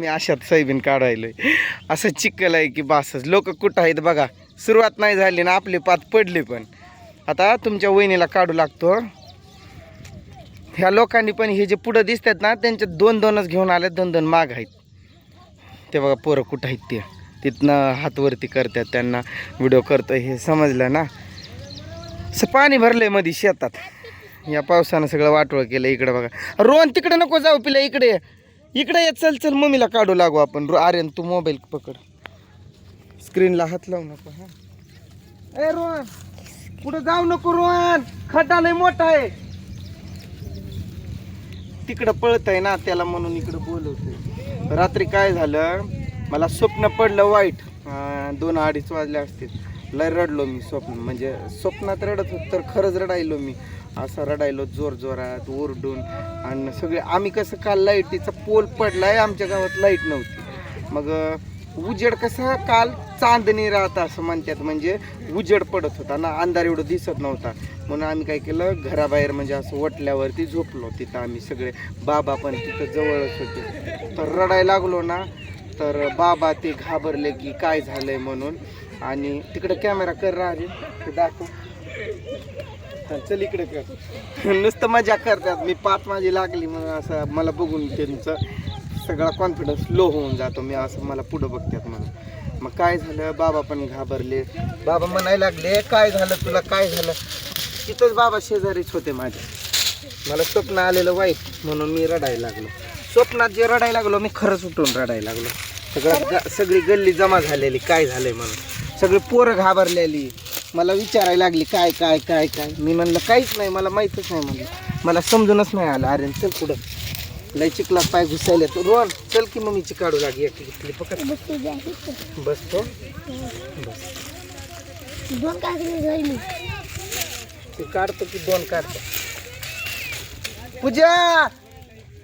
मी अशात सोयाबीन काढायलोय. असं चिक्कल आहे की बासच. लोक कुठं आहेत बघा. सुरुवात नाही झाली ना आपली पात पडली पण. आता तुमच्या वहिनीला काढू लागतो ह्या लोकांनी पण हे जे पुढं दिसतात ना त्यांच्या दोन दोनच घेऊन आले दोन दोन माग आहेत. ते बघा पोरं कुठं आहेत ते. तिथनं हातवरती करतात त्यांना. व्हिडिओ करतो हे समजलं ना. असं पाणी भरलंयमध्ये शेतात. या पावसानं सगळं वाटोळ केलं इकडं बघा. रोहन तिकडे नको जाऊ पिल्या इकडे इकडे ये चल चल मम्मीला काढू लागू आपण. रो आर्यन तू मोबाईल पकड. स्क्रीनला हात लावू नको हा. ए रोहन कुठं जाऊ नको रोहन. खड्डा लय मोठा आहे. तिकडं पळत आहे ना त्याला म्हणून इकडं बोलवतोय. रात्री काय झालं? मला स्वप्न पडलं वाईट. दोन अडीच वाजले असतील. लय रडलो मी स्वप्न म्हणजे स्वप्नात रडत होत तर खरंच रडायलो मी. असं रडायलो जोर जोरात ओरडून. आणि सगळे आम्ही कसं काल लाईटीचा पोल पडला आहे आमच्या गावात लाइट नव्हती. मग उजेड कसं काल चांदणी राहता असं म्हणतात म्हणजे उजेड पडत होता ना अंधार एवढं दिसत नव्हता. म्हणून आम्ही काय केलं घराबाहेर म्हणजे असं वटल्यावरती झोपलो तिथं आम्ही सगळे. बाबा पण तिथं जवळच होते. तर रडायला लागलो ना तर बाबा ते घाबरले की काय झालंय म्हणून. आणि तिकडे कॅमेरा कर राहिले ते दाखव. हा, चल इकडे कर. नुसतं मजा करतात. मी पाच माझी लागली मग असं मला बघून त्यांचं सगळा कॉन्फिडन्स लो होऊन जातो. मी असं मला पुढं बघतात म्हणून. मग काय झालं? बाबा पण घाबरले. बाबा म्हणायला लागले काय झालं तुला? काय झालं? तिथंच बाबा शेजारीच होते माझ्या मला स्वप्न आलेलं वाईट म्हणून मी रडायला लागलो. स्वप्नात जे रडायला लागलो मी खरंच उठून रडायला लागलो. सगळं ग- सगळी गल्ली जमा झालेली काय झालंय म्हणून. सगळी पोरं घाबरलेली. मला विचारायला लागली काय काय काय काय? मी म्हणलं काहीच नाही मला माहीतच नाही म्हणलं. मला समजूनच नाही आलं. अरे चल पुढं. लय चिखलात पाय घुसायले तो रोहन चल की मम्मीची काढू लागे एक इथली पकड. बसतो बस दोन ती काढतो की दोन काढतो. पूजा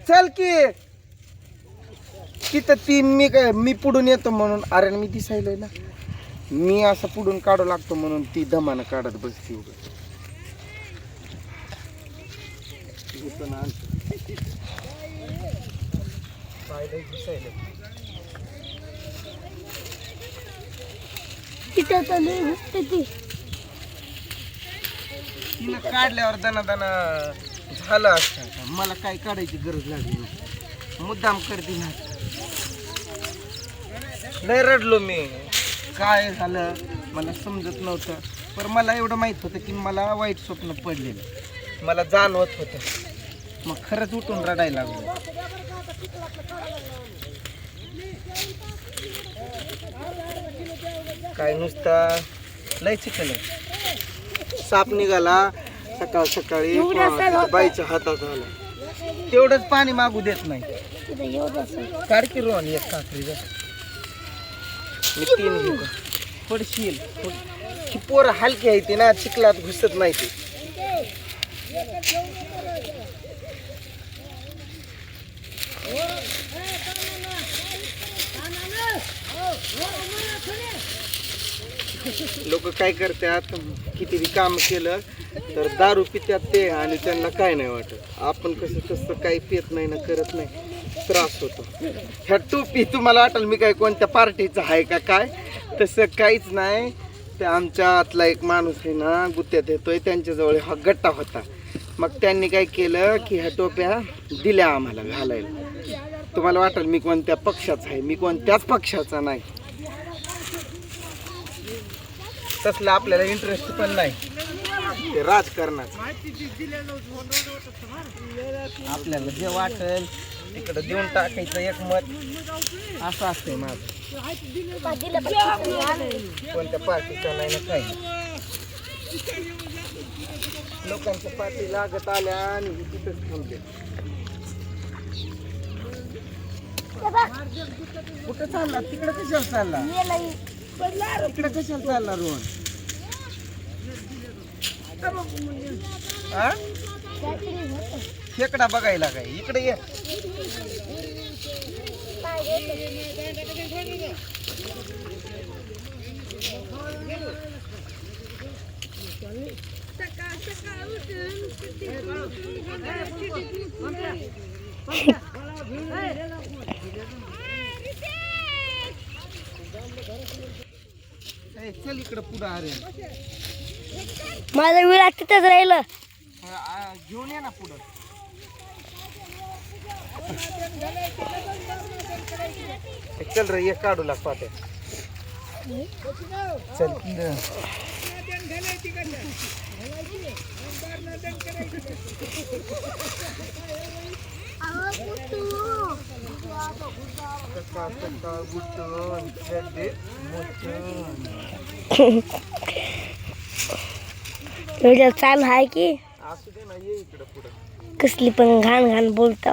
चल की. तिथं ती मी काय मी पुढून येतो म्हणून. अरे मी दिसायलोय ना. मी असं पुढून काढू लागतो म्हणून ती दमानं काढत बसती तिनं काढल्यावर दना दना झालं असतं. मला काय काढायची गरज लागली नाही. मुद्दाम करते ना. लय रडलो मी. काय झालं मला समजत नव्हतं. पण मला एवढं माहीत होतं की मला वाईट स्वप्न पडलेलं. मला जाणवत होतं. मग खरंच उठून रडायला लागलो. काय नुसता लय चिकल साप निघाला सकाळ सकाळी? बाईच्या हातात आला. तेवढंच पाणी मागू देत नाही. काढकी रोहन एक काकरी मी तीन घेतो पडशील ही पोरं हलकी आहे ती ना चिखलात घुसत नाही ती. लोक काय करतात किती बी काम केलं तर दारू पितात ते आणि त्यांना काय नाही वाटत. आपण कसं तसं काही पित नाही ना करत नाही. त्रास होतो. ह्या टोपी तुम्हाला वाटेल मी काय कोणत्या पार्टीचा आहे का काय? तसं काहीच नाही. ते आमच्या आतला एक माणूस आहे ना गुत्त्यात येतोय त्यांच्याजवळ हा गट्टा होता. मग त्यांनी काय केलं की ह्या टोप्या दिल्या आम्हाला घालायला. तुम्हाला वाटेल मी कोणत्या पक्षाचा आहे मी कोणत्याच पक्षाचा नाही. तसलं आपल्याला इंटरेस्ट पण नाही. ते राजकारणात आपल्याला जे वाटेल तिकडं देऊन टाकायचं एक मत. असं असतंय माझं. कोणत्या पार्टीचा नाही ना काही लोकांच्या पार्टी लागत आल्या आणि तिथंच थांबले कुठं चालला? तिकडं कशाला चालला? तिकडं कशाला चालला रोहन? हा खेकडा बघायला काय? इकडे ये. चल इकडे पुढं अरे माझं विराट तिथंच राहिलं. घेऊन ये ना पुढं. चल रे ये काढू लाग पाते चल. व्हिडिओ चालू आहे की. असू दे ना ये इकडं पुढं. कसली पण घाण घाण बोलतो.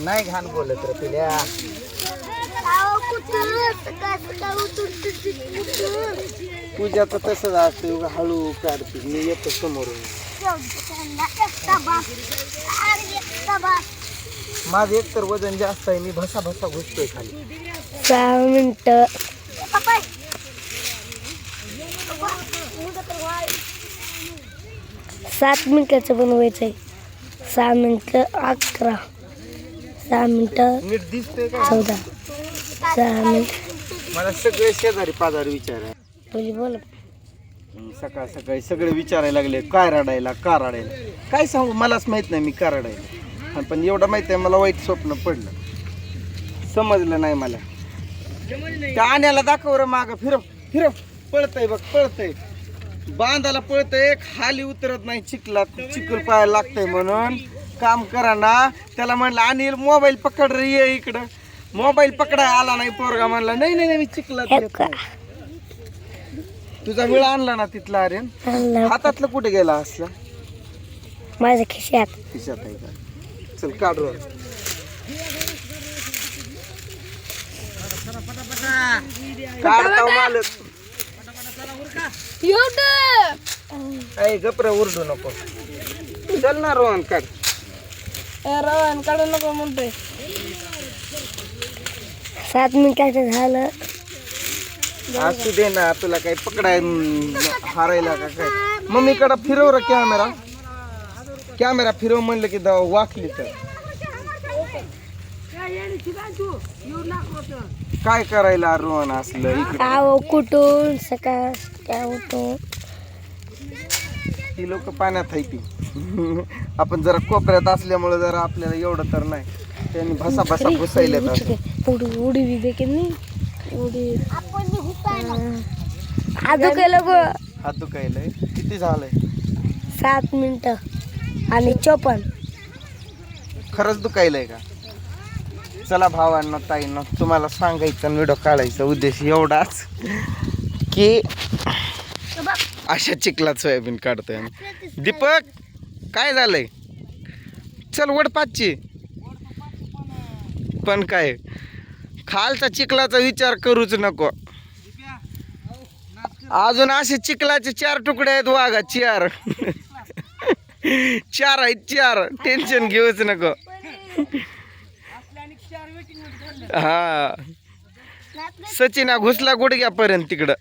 नाही घाण बोलत रे तुल्या पूजाचं तसंच असतं उगा हळू काढते. मी येतो समोरून. माझं एकतर वजन जास्त आहे मी भसा भसा घुसतोय खाली. सहा मिनटं. सात मिनिटाचं बनवायचं आहे सहा मिनटं अकरा. सहा मिनटं. नीट दिसतोय का? चौदा. सहा मिनिट. मला सगळे शेजारी पाजारी विचार आहे. बोली बोल. सकाळ सकाळी सगळे विचारायला लागले काय रडायला का रडायला? काय सांगू मलाच माहीत नाही मी का रडायला. हा, पण एवढं माहीत आहे मला वाईट स्वप्न पडलं. समजलं नाही मला. त्या आण्याला दाखव रे माग फिरव फिरव पळतय बघ पळतय. बांधाला पळतय खाली उतरत नाही चिखलात चिखल पायाला लागतंय म्हणून. काम करा ना. त्याला म्हणलं अनिल मोबाईल पकड रे ये इकडं. मोबाईल पकडाय आला नाही पोरगा म्हणला. नाही नाही नाही, मी नाही." तुझा वेळ आणला ना तिथला अरे. आणलं. हातातलं कुठे गेला असला? माझ्या खिशात. खिशात आहे का? चल काढू काढता मालक. ऐ गपरा उरडू नको. चल ना रोहन काढ. रवान काढू नको म्हणतोय. सात मिनिटाचं झालं. असू दे ना तुला काही पकडाय हारायला का काय? मम्मीकडं फिरव रे कॅमेरा. कॅमेरा फिरव म्हणलं की दा वाकली तर. काय करायला रोहन? असलं इकडे. आव कुठून? सकाळ काय उठून? ती लोक पाण्यात आहे ती. आपण जरा कोपऱ्यात असल्यामुळे जरा आपल्याला एवढं तर नाही. त्यांनी भसा भसा घुसायला उडी उडी बी दे की नाही? उडी. हात दुखायलंय. किती झालंय? सात मिनिटं आणि चोपन्न. खरंच दुखायलंय का? चला भावांना ताईंना तुम्हाला सांगायचं व्हिडिओ काढायचा उद्देश एवढाच की अशा चिखलात सोयाबीन काढतोय आम्ही. दीपक काय झालंय? चल वड पाचची. पण काय? खालचा चिखलाचा विचार करूच नको. अजून असे चिखलाचे चार तुकडे आहेत वाघा चार. चार आहेत चार. टेन्शन घेऊच नको. हा. सचिन हा घुसला गुडघ्यापर्यंत तिकडं.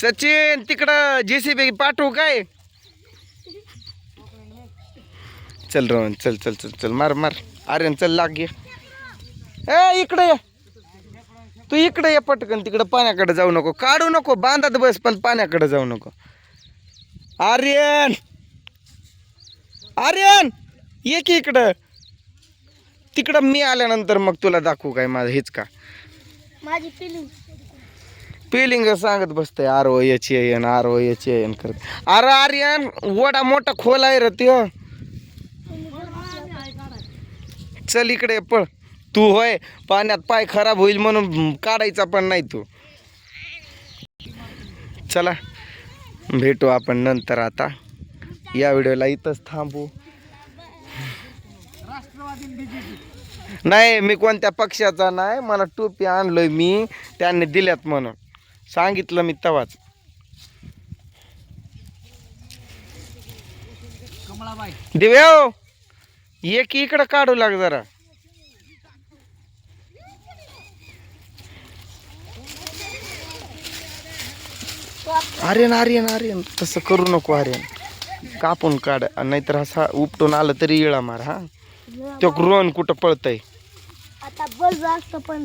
सचिन तिकडं जेसीबी पाठवू काय? चल रोहन चल चल चल चल मार मार. आर्यन चल लाग ये. ए इकडे ये. तू इकडे ये पटकन तिकडं पाण्याकडे जाऊ नको. काढू नको बांधात बस पण पाण्याकडे जाऊ नको. आर्यन! आर्यन! ये की इकडं. तिकडं मी आल्यानंतर मग तुला दाखवू काय माझं हेच का. माझी फिलिंग पिलिंग सांगत बसतंय R O H N R O H N करत. अरे आर्यन वडा मोठा खोल आहे र त्यो. चल इकडे पळ. तू होय पाण्यात पाय खराब होईल म्हणून काढायचा पण नाही तू. चला भेटू आपण नंतर आता. या व्हिडिओला इथंच थांबू. नाही मी कोणत्या पक्षाचा नाही मला टोपी आणलोय मी त्यांनी दिल्यात म्हणून. सांगितलं मी तवाच. दिव्या एक इकडं काढू लाग जरा. आर्यन आर्यन आर्यन. तसं करू नको आर्यन. कापून काढ नाहीतर असा उपटून आलं तरी इळा मार हा. तो रोहन कुठं पळतय? आता बस असतं पण